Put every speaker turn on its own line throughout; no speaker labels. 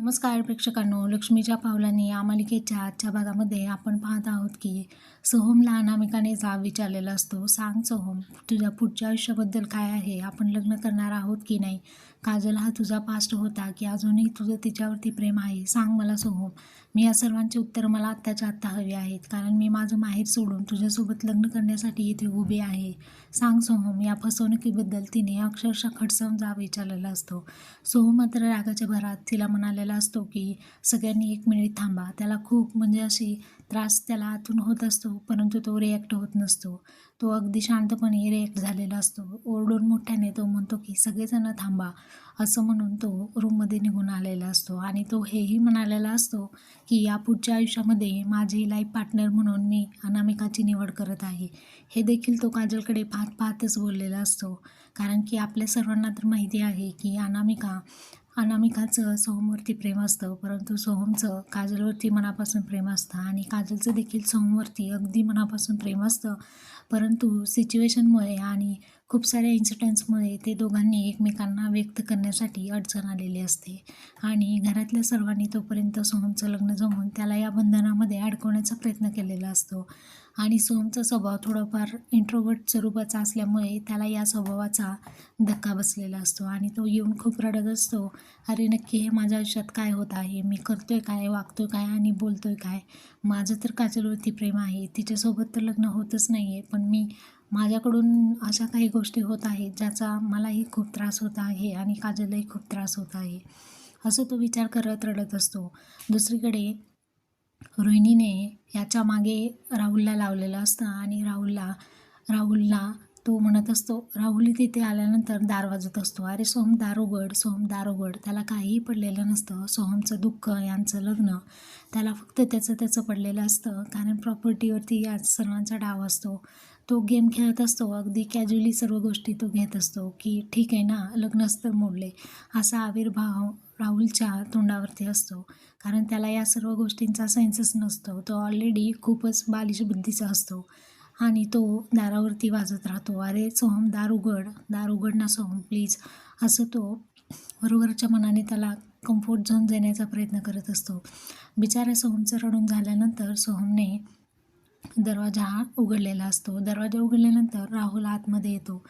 नमस्कार प्रेक्षकांनो लक्ष्मीच्या पावलांनी या मालिकेच्या आजच्या भागामध्ये आपण पाहत आहोत की सोहमला अनामिकाने जाब विचारलेला असतो. सांग सोहम तुझ्या पुढच्या आयुष्याबद्दल काय आहे? आपण लग्न करणार आहोत की नाही? काजल हा तुझा पास्ट होता की अजूनही तुझं तिच्यावरती प्रेम आहे? सांग मला सोहम. मी या सर्वांचे उत्तर मला आत्ताच्या आत्ता हवी आहेत. कारण मी माझं माहेर सोडून तुझ्यासोबत लग्न करण्यासाठी इथे उभी आहे. सांग सोहम या फसवणुकीबद्दल तिने अक्षरशः खडसावून जाब विचारलेला असतो. सोहम मात्र रागाच्या भरात तिला म्हणाले म्हणालेला असतो की सगळ्यांनी एक मिनिट थांबा. त्याला खूप म्हणजे अशी त्रास त्याला आतून होत असतो परंतु तो रिॲक्ट होत नसतो. तो अगदी शांतपणे रिॲक्ट झालेला असतो. ओरडून मोठ्याने तो म्हणतो की सगळेजण थांबा. असं म्हणून तो रूममध्ये निघून आलेला असतो. आणि तो हेही म्हणालेला असतो की या पुढच्या आयुष्यामध्ये माझी लाईफ पार्टनर म्हणून मी अनामिकाची निवड करत आहे. हे देखील तो काजलकडे पाहत पाहतच बोललेला असतो. कारण की आपल्या सर्वांना तर माहिती आहे की अनामिका अनामिकाचं सोहमवरती प्रेम असतं परंतु सोहमचं काजलवरती मनापासून प्रेम असतं आणि काजलचं देखील सोहमवरती अगदी मनापासून प्रेम असतं. परंतु सिच्युएशनमुळे आणि खूप साऱ्या इन्सिडेंट्समुळे ते दोघांनी एकमेकांना व्यक्त करण्यासाठी अडचण आलेली असते. आणि घरातल्या सर्वांनी तोपर्यंत सोहमचं लग्न जमून त्याला या बंधनामध्ये अडकवण्याचा प्रयत्न केलेला असतो. आणि सोमचा स्वभाव थोडाफार इंट्रोवर्ट स्वरूपाचा असल्यामुळे त्याला या स्वभावाचा धक्का बसलेला असतो आणि तो येऊन खूप रडत असतो. अरे नक्की हे माझ्या आयुष्यात काय होत आहे? मी करतो आहे काय? वागतो आहे काय? आणि बोलतो आहे काय? माझं तर काजलवरती प्रेम आहे. तिच्यासोबत तर लग्न होतच नाही आहे पण मी माझ्याकडून अशा काही गोष्टी होत आहेत ज्याचा मलाही खूप त्रास होत आहे आणि काजललाही खूप त्रास होत आहे. असं तो विचार करत रडत असतो. दुसरीकडे रोहिणीने याच्या मागे राहुलला लावलेलं असतं आणि राहुलला राहुलला तो म्हणत असतो राहुली तिथे आल्यानंतर दार वाजत असतो. अरे सोहम दार उघड सोहम दार उघड. त्याला काहीही पडलेलं नसतं. सोहमचं दुःख यांचं लग्न त्याला फक्त त्याचं त्याचं पडलेलं असतं. कारण प्रॉपर्टीवरती या सर्वांचा डाव असतो. तो गेम खेळत असतो. अगदी कॅज्युअली सर्व गोष्टी तो घेत असतो की ठीक आहे ना लग्नच तर मोडले. असा आविर्भाव राहुलच्या तोंडावरती असतो. कारण त्याला या सर्व गोष्टींचा सेन्सच नसतो. तो ऑलरेडी खूपच बालिश बुद्धीचा असतो. आणि तो दारावरती वाजत राहतो. अरे सोहम दार उघड दार उघड ना सोहम प्लीज असं तो बरोबरच्या मनाने त्याला कम्फर्ट झोन देण्याचा प्रयत्न करत असतो. बिचारा सोहमचं रडून झाल्यानंतर सोहमने दरवाजा हा उघडलेला असतो. दरवाजा उघडल्यानंतर राहुल आतमध्ये येतो.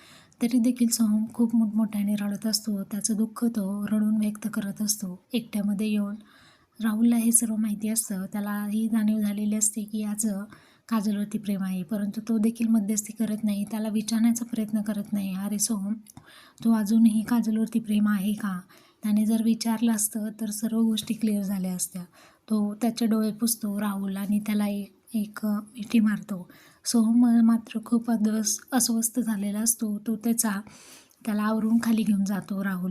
तरी देखील सोहम खूप मोठमोठ्याने रडत असतो. त्याचं दुःख तो रडून व्यक्त करत असतो. एकट्यामध्ये येऊन राहुलला हे सर्व माहिती असतं. त्याला ही जाणीव झालेली असते की याचं काजलवरती प्रेम आहे. परंतु तो देखील मध्यस्थी करत नाही. त्याला विचारण्याचा प्रयत्न करत नाही. अरे सोहम तो अजूनही काजलवरती प्रेम आहे का? त्याने जर विचारलं असतं तर सर्व गोष्टी क्लिअर झाल्या असत्या. तो त्याचे डोळे पुसतो राहुल आणि त्याला एक एक मिठी मारतो. सोहम मात्र खूप अद्वस अस्वस्थ झालेला असतो. तो त्याचा त्याला आवरून खाली घेऊन जातो राहुल.